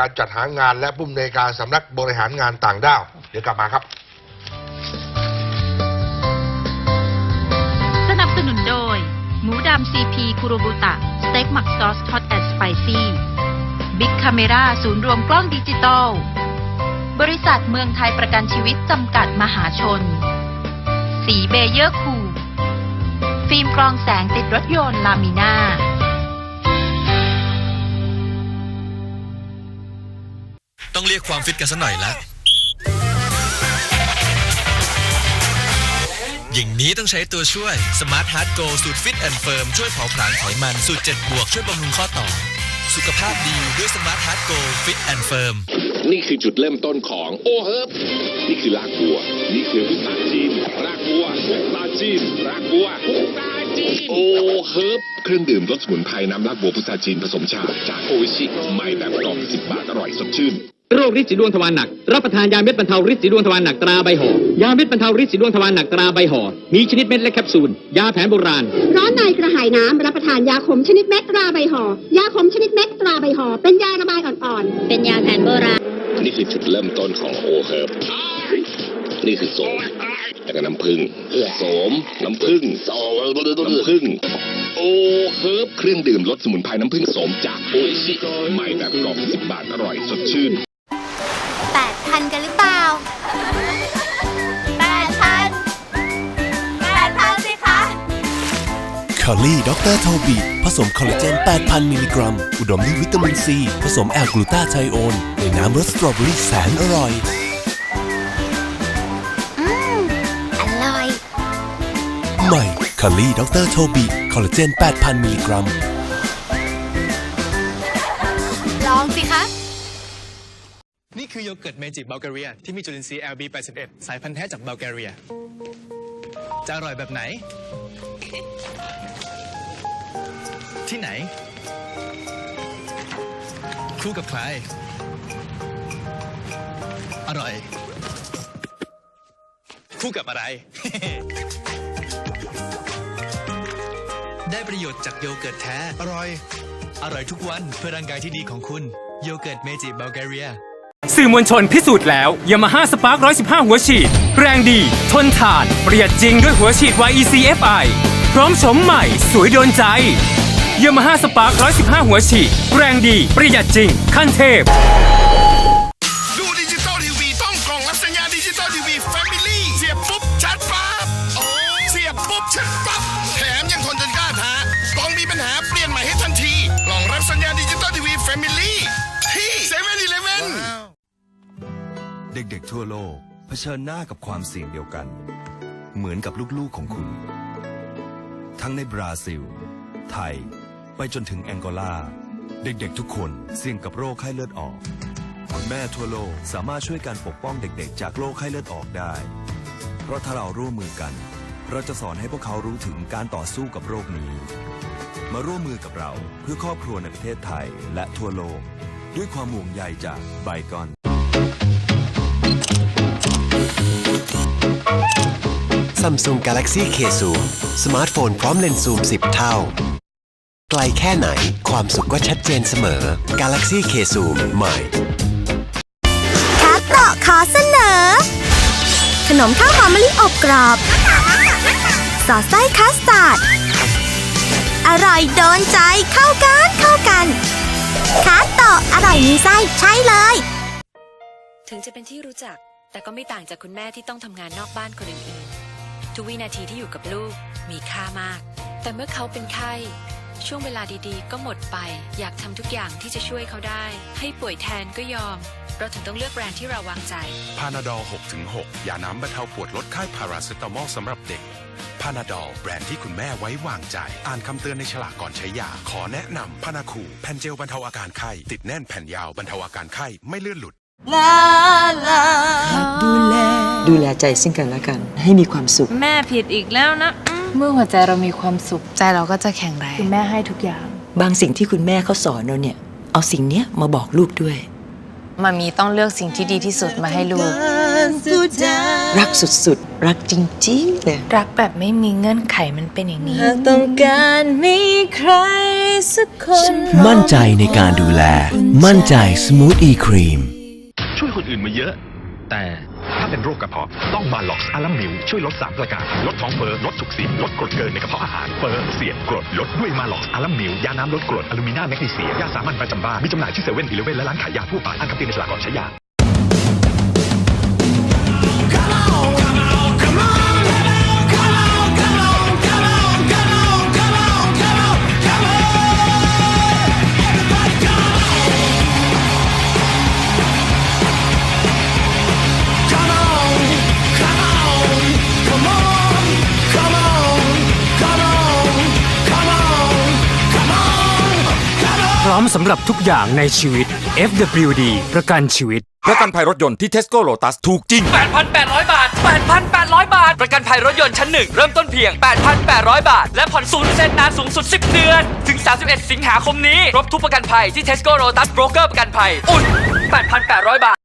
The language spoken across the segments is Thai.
การจัดหางานและผู้อำนวยการสำนักบริหารงานต่างด้าว เดี๋ยวกลับมาครับ สนับสนุนโดย หมูดำซีพีคุโรบุตะ สเต็กหมักซอสฮอตแอนด์สไปซี่บิ๊กคาเมราศูนย์รวมกล้องดิจิตอล บริษัทเมืองไทยประกันชีวิตจำกัดมหาชน สีเบเยอร์คู ฟิล์มกรองแสงติดรถยนต์ลามิน่า ต้องเรียกความฟิตกันสักหน่อยละอย่างนี้ต้องใช้ตัวช่วย Smart Hard Go สูตรฟิตแอนด์เฟิร์มช่วยเผาผลาญไขมันสูตร7บวกช่วยบำรุงข้อต่อ สุขภาพดีด้วย Smart Hard Go Fit and Firm นี่คือจุดเริ่มต้นของโอเฮิร์บนี่คือรากบัว นี่คือพุทราจีน รากบัวพุทราจีน รากบัวพุทราจีน โอเฮิร์บเครื่องดื่มรสสมุนไพรน้ำรากบัวพุทราจีนผสมชาจากโออิชิใหม่แบบกล่องสิบบาทอร่อยสดชื่น โรคฤทธิ์สีดวงทวารหนัก รับประทานยาเม็ดบรรเทาฤทธิ์สีดวงทวารหนักตราใบห่อยาเม็ดบรรเทาฤทธิ์สีดวงทวารหนักตราใบห่อมีชนิดเม็ดและแคปซูล ยาแผนโบราณ ร้อนในกระหายน้ำรับประทานยาขมชนิดเม็ดตราใบห่อยาขมชนิดเม็ดตราใบห่อเป็นยาระบายอ่อนๆ เป็นยาแผนโบราณ นี่คือจุดเริ่มต้นของโอเฮิร์บนี่คือโสมแล้วก็น้ำผึ้งโสม น้ำผึ้งน้ำผึ้งโอเฮิร์บเครื่องดื่มรสสมุนไพรน้ำผึ้งโสมจากโออิชิใหม่แบบกล่องสิบบาทอร่อยสดชื่นแปด พันกันหรือเปล่าแปดพันแปดพันสิคะคอลลี่ด็อกเตอร์โทบีผสมคอลลาเจน 8,000 มิลลิกรัม อุดมด้วยวิตามินซี ผสมแอลกลูตาไทโอนในน้ำรสสตรอเบอรี่แสนอร่อย อืมอร่อย ใหม่คอลลี่ด็อกเตอร์โทบีคอลลาเจน 8,000 มิลลิกรัม คือโยเกิร์ตเมจิบัลแกเรียที่มีจุลินทรีย์ LB81 สายพันธุ์แท้จากบัลแกเรีย จะอร่อยแบบไหน ที่ไหน คู่กับใคร อร่อย คู่กับอะไร ได้ประโยชน์จากโยเกิร์ตแท้ อร่อย อร่อยทุกวันเพื่อร่างกายที่ดีของคุณ โยเกิร์ตเมจิบัลแกเรีย สื่อมวลชนพิสูจน์แล้วยามาฮ่าสปาร์ค115 หัวฉีด แรงดี ทนทาน ประหยัดจริงด้วยหัวฉีด YEC FI พร้อมชมใหม่ สวยโดนใจยามาฮ่าสปาร์ค115 หัวฉีด แรงดี ประหยัดจริง ขั้นเทพ ด็กๆทั่วโลกเผชิญหน้ากับความเสี่ยงเดียวกัน เหมือนกับลูกๆของคุณ ทั้งในบราซิล ไทย ไปจนถึงแองโกลา เด็กๆทุกคนเสี่ยงกับโรคไข้เลือดออกคุณแม่ทั่วโลกสามารถช่วยการปกป้องเด็กๆ จากโรคไข้เลือดออกได้ เพราะถ้าเราร่วมมือกัน เราจะสอนให้พวกเขารู้ถึงการต่อสู้กับโรคนี้ มาร่วมมือกับเราเพื่อครอบครัวในประเทศไทยและทั่วโลก ด้วยความห่วงใยจากไบกอน Samsung Galaxy K Zoom สมาร์ทโฟนพร้อมเลนส์ซูม 10 เท่า ไกลแค่ไหนความสุขก็ชัดเจนเสมอ Galaxy K Zoom ใหม่คาโตะขอเสนอ ขนมข้าวหอมมะลิอบกรอบ สอดไส้คัสตาร์ด อร่อยโดนใจเข้ากันเข้ากันคาโตะอร่อยมีไส้ใช่เลย ถึงจะเป็นที่รู้จัก แต่ก็ไม่ต่างจากคุณแม่ที่ต้องทำงานนอกบ้านคนอื่นๆ ทุกวินาทีที่อยู่กับลูกมีค่ามาก แต่เมื่อเขาเป็นไข้ ช่วงเวลาดีๆ ก็หมดไป อยากทำทุกอย่างที่จะช่วยเขาได้ ให้ป่วยแทนก็ยอม เราถึงต้องเลือกแบรนด์ที่เราวางใจพานาดอล6-6ยาน้ำบรรเทาปวดลดไข้พาราเซตามอลสำหรับเด็กพานาดอลแบรนด์ที่คุณแม่ไว้วางใจ อ่านคำเตือนในฉลากก่อนใช้ยา ขอแนะนำพานาคูแผ่นเจลบรรเทาอาการไข้ ติดแน่นแผ่นยาวบรรเทาอาการไข้ ไม่เลื่อนหลุด ดูแล ดูแลใจซึ่งกันและกัน ให้มีความสุข แม่ผิดอีกแล้วนะ เมื่อหัวใจเรามีความสุข ใจเราก็จะแข็งแรงคุณแม่ให้ทุกอย่าง บางสิ่งที่คุณแม่เขาสอนเราเนี่ย เอาสิ่งเนี้ยมาบอกลูกด้วยมามีต้องเลือกสิ่งที่ดีที่สุดมาให้ลูก รักสุดๆ รักจริงๆเลยรักแบบไม่มีเงื่อนไขมันเป็นอย่างนี้ต้องการมีใครสักคน มั่นใจในการดูแล มั่นใจสมูทอีครีม ช่วยคนอื่นมาเยอะ แต่ถ้าเป็นโรคกระเพาะต้องมาล็อกอาลัมมิวช่วยลด3ประการลดท้องเฟ้อลดจุกเสียลดกรดเกินในกระเพาะอาหารเฟ้อเสียดกรดลดด้วยมาล็อกอาลัมมิวยาน้ำลดกรดอลูมิเนียมแมกนีเซียมยาสามัญประจำบ้านมีจำหน่ายที่เซเว่นอีเลเว่นและร้านขายยาทั่วไปอ่านคำเตือนในฉลากก่อนใช้ยา สำหรับทุกอย่างในชีวิต FWD ประกันชีวิต ประกันภัยรถยนต์ที่เทสโก้โ t ตัสถูกจริง 8,800 บาท 8,800 บาท ประกันภัยรถยนต์ชั้นหนึ่งเริ่มต้นเพียง 8,800 บาท และผ่อนศูนย์เซ็นนานสูงสุด 10 เดือน ถึง 31 สิงหาคมนี้ครบทุกประกันภัยที่ Tesco Lotus Broker ประกันภัย อุ่น 8,800 บาท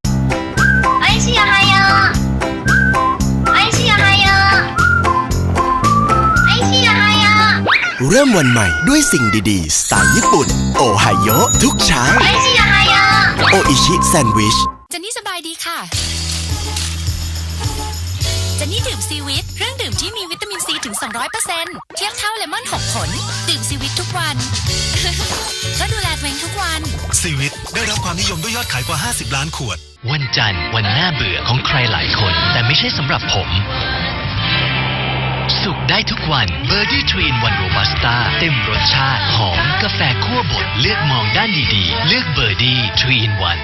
เริ่มวันใหม่ด้วยสิ่งดีๆ สไตล์ญี่ปุ่น โอไฮโยทุกเช้าไอชิยาไฮยาโออิชิแซนด์วิชเจนนี่สบายดีค่ะเจนนี่ดื่มซีวิตเครื่องดื่มที่มีวิตามินซีถึง 200%เทียบเท่าเลมอน 6 ผล ดื่มซีวิตทุกวัน ก็ดูแลตัวเองทุกวัน ซีวิตได้รับความนิยมด้วยยอดขายกว่า 50 ล้านขวด วันจันทร์วันน่าเบื่อของใครหลายคน แต่ไม่ใช่สำหรับผม สุขได้ทุกวันเบอร์ดี้ทรีนวันโรบัสต้าเต็มรสชาติ หอม กาแฟคั่วบดเลือกมองด้านดีๆ เลือกเบอร์ดี้ทรีนวัน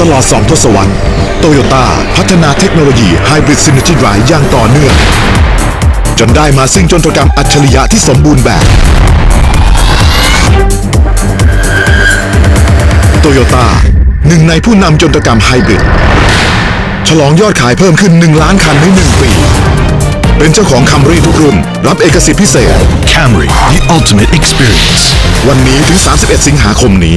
ตลอด 2 ทศวรรษโตโยต้าพัฒนาเทคโนโลยีไฮบริดซิน e จีไ i อย่างต่อเนื่อง จนได้มาซึ่งจนตรกรรมอัจฉริยะที่สมบูรณ์แบบโตโยต้าหนึ่งในผู้นำจนตรกรรมไฮบริด ฉลองยอดขายเพิ่มขึ้น 1 ล้านคันใน 1 ปี เป็นเจ้าของคัมรี่ทุกรุ่น รับเอกสิทธิพิเศษ Camry the ultimate experience วันนี้ถึง 31 สิงหาคมนี้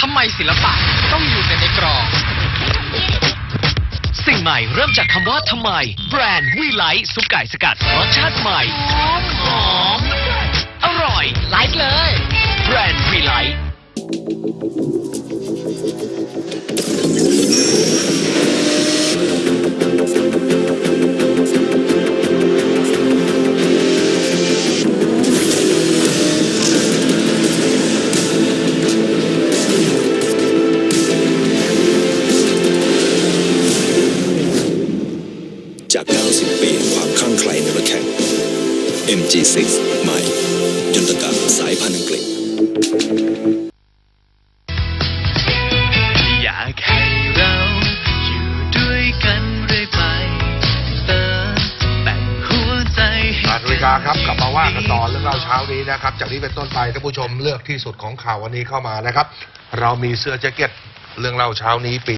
ทำไมศิลปะต้องอยู่แต่ในกรอบสิ่งใหม่เริ่มจากคำว่าทำไม แบรนด์วีไลท์ซุปไก่สกัดรสชาติใหม่หอมหอมอร่อยไลค์เลย แบรนด์วีไลท์ MG6 ใหม่ยนตกรรมสายพันธุ์อังกฤษ อยากให้เราอยู่ด้วยกันเรื่อยไปเติมแต่งหัวใจให้อาริกาครับกลับมาว่ากันต่อเรื่องเล่าเช้านี้นะครับ จากนี้เป็นต้นไปท่านผู้ชมเลือกที่สุดของข่าววันนี้เข้ามานะครับ เรามีเสื้อแจ็คเก็ตเรื่องเล่าเช้านี้ปี